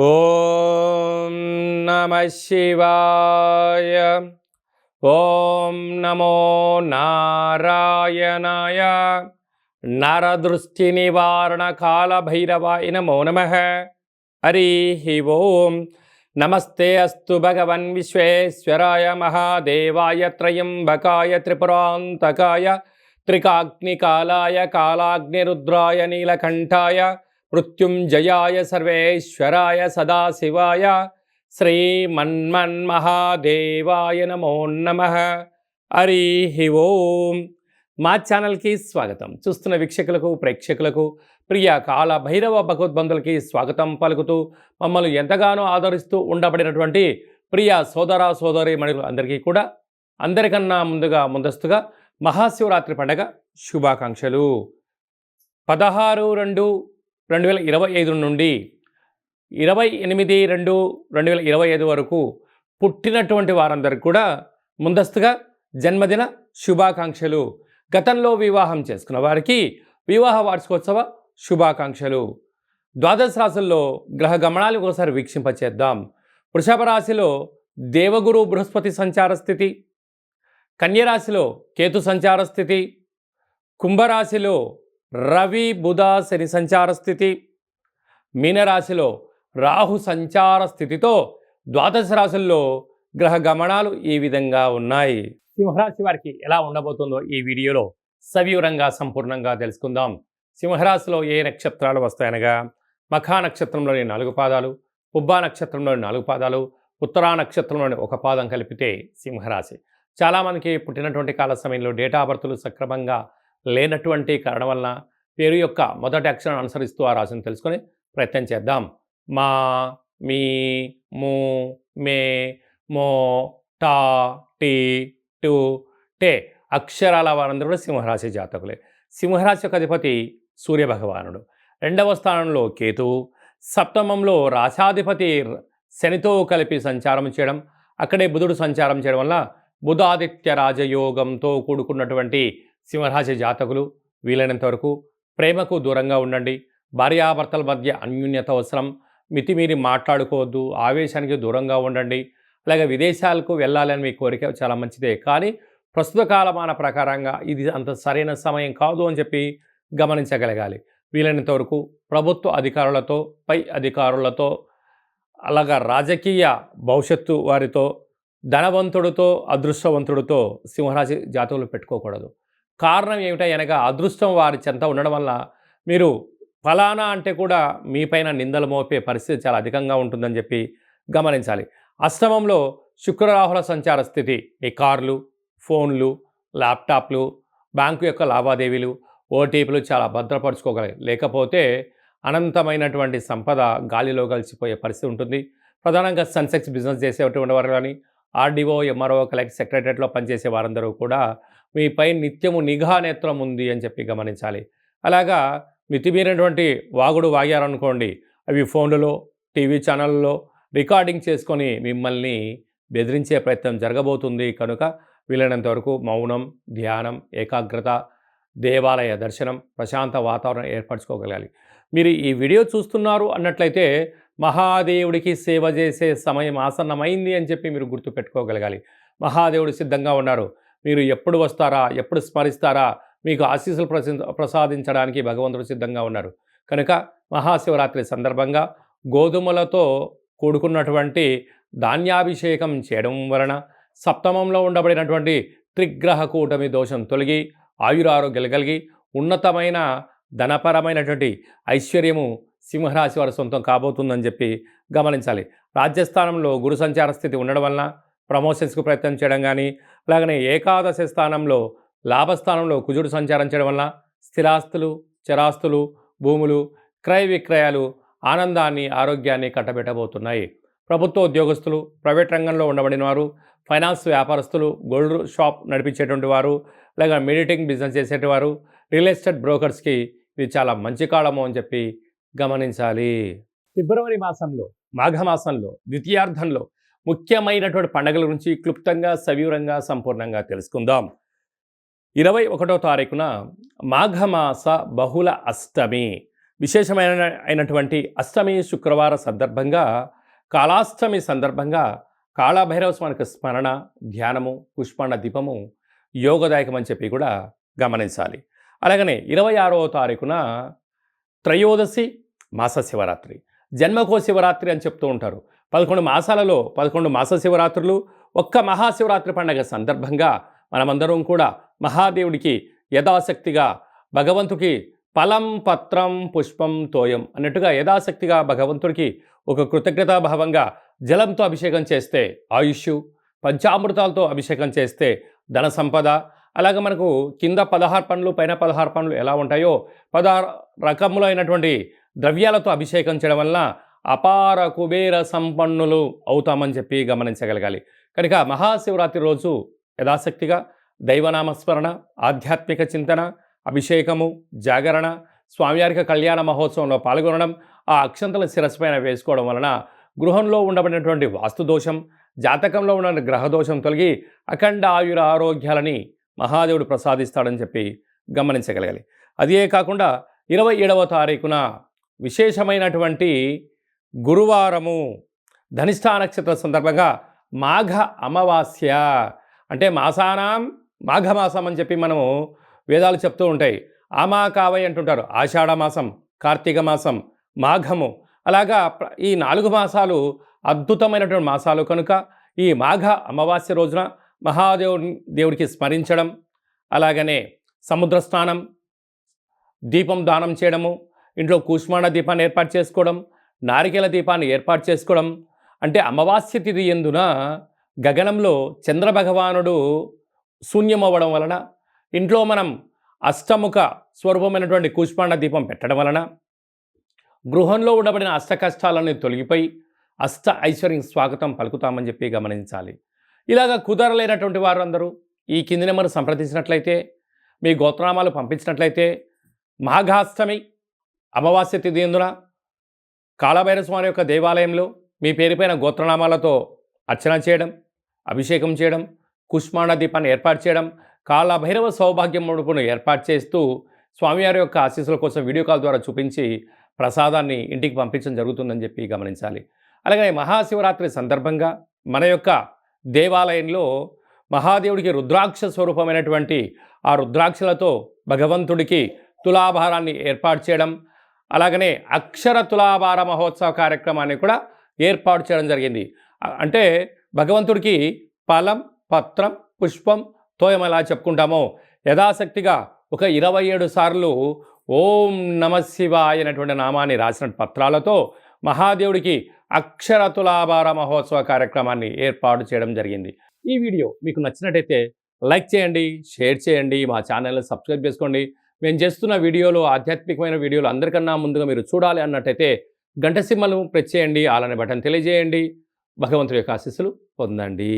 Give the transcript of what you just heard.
ఓం నమ శివాయ. ఓం నమో నారాయణాయ. నరదృష్టి నివారణ కాల నమో నమ. హరి ఓం. నమస్తే అస్తు భగవన్ విశ్వేశ్వరాయ మహాదేవాయ త్రయంబకాయ త్రిపురాంతకాయ త్రికాగ్నికాలాయ కాలాగ్నిరుద్రాయ నీలకంఠాయ మృత్యుంజయాయ సర్వేశ్వరాయ సదాశివాయ శ్రీమన్మన్మహాదేవాయ నమో నమ. హరి ఓం. మా ఛానల్కి స్వాగతం. చూస్తున్న వీక్షకులకు ప్రేక్షకులకు ప్రియ కాల భైరవ భగవద్బంధులకి స్వాగతం పలుకుతూ మమ్మల్ని ఎంతగానో ఆదరిస్తూ ఉండబడినటువంటి ప్రియ సోదర సోదరి మణులు అందరికీ కూడా అందరికన్నా ముందుగా ముందస్తుగా మహాశివరాత్రి పండగ శుభాకాంక్షలు. పదహారు రెండు రెండు వేల ఇరవై ఐదు నుండి ఇరవై ఎనిమిది రెండు రెండు వేల ఇరవై ఐదు వరకు పుట్టినటువంటి వారందరికీ కూడా ముందస్తుగా జన్మదిన శుభాకాంక్షలు. గతంలో వివాహం చేసుకున్న వారికి వివాహ వార్షికోత్సవ శుభాకాంక్షలు. ద్వాదశ రాశుల్లో గ్రహ గమనాలు ఒకసారి వీక్షింపచేద్దాం. వృషభ రాశిలో దేవగురు బృహస్పతి సంచార స్థితి. కన్యరాశిలో కేతు సంచార స్థితి. కుంభరాశిలో రవి బుధ శని సంచార స్థితి. మీనరాశిలో రాహు సంచార స్థితితో ద్వాదశ రాశుల్లో గ్రహ గమనాలు ఈ విధంగా ఉన్నాయి. సింహరాశి వారికి ఎలా ఉండబోతుందో ఈ వీడియోలో సవివరంగా సంపూర్ణంగా తెలుసుకుందాం. సింహరాశిలో ఏ నక్షత్రాలు వస్తాయనగా? మఖా నక్షత్రంలోని నాలుగు పాదాలు పుబ్బా నక్షత్రంలోని నాలుగు పాదాలు ఉత్తరా నక్షత్రంలోని ఒక పాదం కలిపితే సింహరాశి. చాలామందికి పుట్టినటువంటి కాల సమయంలో డేటా బర్తులు సక్రమంగా లేనటువంటి కారణం వలన పేరు యొక్క మొదటి అక్షరం అనుసరిస్తూ ఆ రాశిని తెలుసుకొని ప్రయత్నం చేద్దాం. మా మీ ము మే మో టా టీ టు టే అక్షరాల వారందరూ కూడా సింహరాశి జాతకులే. సింహరాశి యొక్క అధిపతి సూర్యభగవానుడు రెండవ స్థానంలో కేతువు సప్తమంలో రాశాధిపతి శనితో కలిపి సంచారం చేయడం. అక్కడే బుధుడు సంచారం చేయడం వల్ల బుధాదిత్య రాజయోగంతో కూడుకున్నటువంటి సింహరాశి జాతకులు వీలైనంత వరకు ప్రేమకు దూరంగా ఉండండి. భార్యాభర్తల మధ్య అన్యూన్యత అవసరం. మితిమీరి మాట్లాడుకోవద్దు. ఆవేశానికి దూరంగా ఉండండి. అలాగే విదేశాలకు వెళ్ళాలని మీ కోరిక చాలా మంచిదే. కానీ ప్రస్తుత కాలమాన ప్రకారంగా ఇది అంత సరైన సమయం కాదు అని చెప్పి గమనించగలగాలి. వీలైనంత వరకు ప్రభుత్వ అధికారులతో పై అధికారులతో అలాగా రాజకీయ భవిష్యత్తు వారితో ధనవంతుడితో అదృష్టవంతుడితో సింహరాశి జాతకులు పెట్టుకోకూడదు. కారణం ఏమిటనగా అదృష్టం వారి చెంత ఉండడం వల్ల మీరు ఫలానా అంటే కూడా మీపైన నిందలు మోపే పరిస్థితి చాలా అధికంగా ఉంటుందని చెప్పి గమనించాలి. అష్టమంలో శుక్రరాహుల సంచార స్థితి మీ కార్లు ఫోన్లు ల్యాప్టాప్లు బ్యాంకు యొక్క లావాదేవీలు ఓటీపీలు చాలా భద్రపరుచుకోగలరు లేకపోతే అనంతమైనటువంటి సంపద గాలిలో కలిసిపోయే పరిస్థితి ఉంటుంది. ప్రధానంగా సన్సెక్స్ బిజినెస్ చేసేటువంటి వారు కానీ ఆర్డీఓ ఎంఆర్ఓ కలెక్ట్ సెక్రటరియట్లో పనిచేసే వారందరూ కూడా మీపై నిత్యము నిఘా నేత్రం ఉంది అని చెప్పి గమనించాలి. అలాగా మితిమీరినటువంటి వాగుడు వాగారనుకోండి అవి ఫోన్లలో టీవీ ఛానళ్ళలో రికార్డింగ్ చేసుకొని మిమ్మల్ని బెదిరించే ప్రయత్నం జరగబోతుంది కనుక వీలైనంత వరకు మౌనం ధ్యానం ఏకాగ్రత దేవాలయ దర్శనం ప్రశాంత వాతావరణం ఏర్పరచుకోగలగాలి. మీరు ఈ వీడియో చూస్తున్నారు అన్నట్లయితే మహాదేవుడికి సేవ చేసే సమయం ఆసన్నమైంది అని చెప్పి మీరు గుర్తుపెట్టుకోగలగాలి మహాదేవుడు సిద్ధంగా ఉన్నారు. మీరు ఎప్పుడు వస్తారా? ఎప్పుడు స్మరిస్తారా? మీకు ఆశీస్సులు ప్రసి ప్రసాదించడానికి భగవంతుడు సిద్ధంగా ఉన్నారు. కనుక మహాశివరాత్రి సందర్భంగా గోధుమలతో కూడుకున్నటువంటి ధాన్యాభిషేకం చేయడం వలన సప్తమంలో ఉండబడినటువంటి త్రిగ్రహ కూటమి దోషం తొలగి ఆయురారోగ్యాలు కలిగి ఉన్నతమైన ధనపరమైనటువంటి ఐశ్వర్యము సింహరాశి వారి సొంతం కాబోతుందని చెప్పి గమనించాలి. రాజ్యస్థానంలో గురు సంచార స్థితి ఉండడం వలన ప్రమోషన్స్కు ప్రయత్నం చేయడం కానీ అలాగనే ఏకాదశి స్థానంలో లాభస్థానంలో కుజుడు సంచారం చేయడం వలన స్థిరాస్తులు చరాస్తులు భూములు క్రయ విక్రయాలు ఆనందాన్ని ఆరోగ్యాన్ని కట్టబెట్టబోతున్నాయి. ప్రభుత్వ ఉద్యోగస్తులు ప్రైవేట్ రంగంలో ఉండబడిన వారు ఫైనాన్స్ వ్యాపారస్తులు గోల్డ్ షాప్ నడిపించేటువంటి వారు అలాగే మెడిటింగ్ బిజినెస్ చేసేటి వారు రియల్ ఎస్టేట్ బ్రోకర్స్కి ఇది చాలా మంచి కాలము అని చెప్పి గమనించాలి. ఫిబ్రవరి మాసంలో. మాఘమాసంలో ద్వితీయార్థంలో ముఖ్యమైనటువంటి పండుగల గురించి క్లుప్తంగా సవివరంగా సంపూర్ణంగా తెలుసుకుందాం. ఇరవై ఒకటో తారీఖున మాఘమాస బహుళ అష్టమి. విశేషమైన అయినటువంటి అష్టమి శుక్రవార సందర్భంగా కాళాష్టమి సందర్భంగా కాళభైరవ స్వామికి స్మరణ ధ్యానము పుష్పాండ దీపము యోగదాయకం అని చెప్పి కూడా గమనించాలి. అలాగనే ఇరవై ఆరవ తారీఖున త్రయోదశి మాస శివరాత్రి జన్మకో శివరాత్రి అని చెప్తూ ఉంటారు. పదకొండు మాసాలలో పదకొండు మాస శివరాత్రులు ఒక్క మహాశివరాత్రి పండగ సందర్భంగా మనమందరం కూడా మహాదేవుడికి యథాశక్తిగా భగవంతుకి ఫలం పత్రం పుష్పం తోయం అన్నట్టుగా యథాశక్తిగా భగవంతుడికి ఒక కృతజ్ఞతాభావంగా జలంతో అభిషేకం చేస్తే ఆయుష్ పంచామృతాలతో అభిషేకం చేస్తే ధన సంపద అలాగే మనకు కింద పదహారు పనులు పైన పదహారు పనులు ఎలా ఉంటాయో పదహారు రకములైనటువంటి ద్రవ్యాలతో అభిషేకం చేయడం వలన అపార కుబేర సంపన్నులు అవుతామని చెప్పి గమనించగలగాలి. కనుక మహాశివరాత్రి రోజు యథాశక్తిగా దైవనామస్మరణ ఆధ్యాత్మిక చింతన అభిషేకము జాగరణ స్వామివారికి కళ్యాణ మహోత్సవంలో పాల్గొనడం ఆ అక్షంతల శిరస్సు వేసుకోవడం వలన గృహంలో ఉండబడినటువంటి వాస్తుదోషం జాతకంలో ఉన్న గ్రహదోషం తొలగి అఖండ ఆయుర ఆరోగ్యాలని మహాదేవుడు ప్రసాదిస్తాడని చెప్పి గమనించగలగాలి. అదే కాకుండా ఇరవై ఏడవ తారీఖున విశేషమైనటువంటి గురువారము ధనిష్టా నక్షత్ర సందర్భంగా మాఘ అమావాస్య. అంటే మాసానాం మాఘమాసం అని చెప్పి మనము వేదాలు చెప్తూ ఉంటాయి. ఆమాకావై అంటుంటారు. ఆషాఢ మాసం కార్తీక మాసం మాఘము. అలాగా ఈ నాలుగు మాసాలు అద్భుతమైనటువంటి మాసాలు కనుక ఈ మాఘ అమావాస్య రోజున మహాదేవుని దేవుడికి స్మరించడం అలాగనే సముద్ర స్నానం దీపం దానం చేయడము ఇంట్లో కూష్మాండ దీపాన్ని ఏర్పాటు చేసుకోవడం నారికేల దీపాన్ని ఏర్పాటు చేసుకోవడం. అంటే అమావాస్య తిథి ఎందున గగనంలో చంద్రభగవానుడు శూన్యమవ్వడం వలన ఇంట్లో మనం అష్టముఖ స్వరూపమైనటువంటి కూష్మాండ దీపం పెట్టడం వలన గృహంలో ఉండబడిన అష్ట కష్టాలన్నీ తొలగిపోయి అష్ట ఐశ్వర్యం స్వాగతం పలుకుతామని చెప్పి గమనించాలి. ఇలాగ కుదరలేనటువంటి వారు అందరూ ఈ కింది నెంబర్ సంప్రదించినట్లయితే మీ గోత్రనామాలు పంపించినట్లయితే మాఘాష్టమి అమావాస్య తిథి ఎందున? కాళభైరస్వామి యొక్క దేవాలయంలో మీ పేరుపైన గోత్రనామాలతో అర్చన చేయడం అభిషేకం చేయడం కుష్మాణ దీపాన్ని ఏర్పాటు చేయడం కాళభైరవ సౌభాగ్యం ముడుపును ఏర్పాటు చేస్తూ స్వామివారి యొక్క ఆశీస్సుల కోసం వీడియో కాల్ ద్వారా చూపించి ప్రసాదాన్ని ఇంటికి పంపించడం జరుగుతుందని చెప్పి గమనించాలి. అలాగే మహాశివరాత్రి సందర్భంగా మన యొక్క దేవాలయంలో మహాదేవుడికి రుద్రాక్ష స్వరూపమైనటువంటి ఆ రుద్రాక్షలతో భగవంతుడికి తులాభారాన్ని ఏర్పాటు చేయడం అలాగనే అక్షర తులాభార మహోత్సవ కార్యక్రమాన్ని కూడా ఏర్పాటు చేయడం జరిగింది. అంటే భగవంతుడికి ఫలం పత్రం పుష్పం తోయం ఎలా చెప్పుకుంటామో యథాశక్తిగా ఒక ఇరవై ఏడు సార్లు ఓం నమ శివాయ అనేటువంటి నామాన్ని రాసిన పత్రాలతో మహాదేవుడికి అక్షర తులాభార మహోత్సవ కార్యక్రమాన్ని ఏర్పాటు చేయడం జరిగింది. ఈ వీడియో మీకు నచ్చినట్టయితే లైక్ చేయండి షేర్ చేయండి మా ఛానల్ని సబ్స్క్రైబ్ చేసుకోండి. మేము చేస్తున్న వీడియోలు ఆధ్యాత్మికమైన వీడియోలు అందరికన్నా ముందుగా మీరు చూడాలి అన్నట్టయితే గంట సింహలు ప్రెస్ చేయండి అలానే బటన్ తెలియజేయండి. భగవంతుడి యొక్క ఆశీస్సులు పొందండి.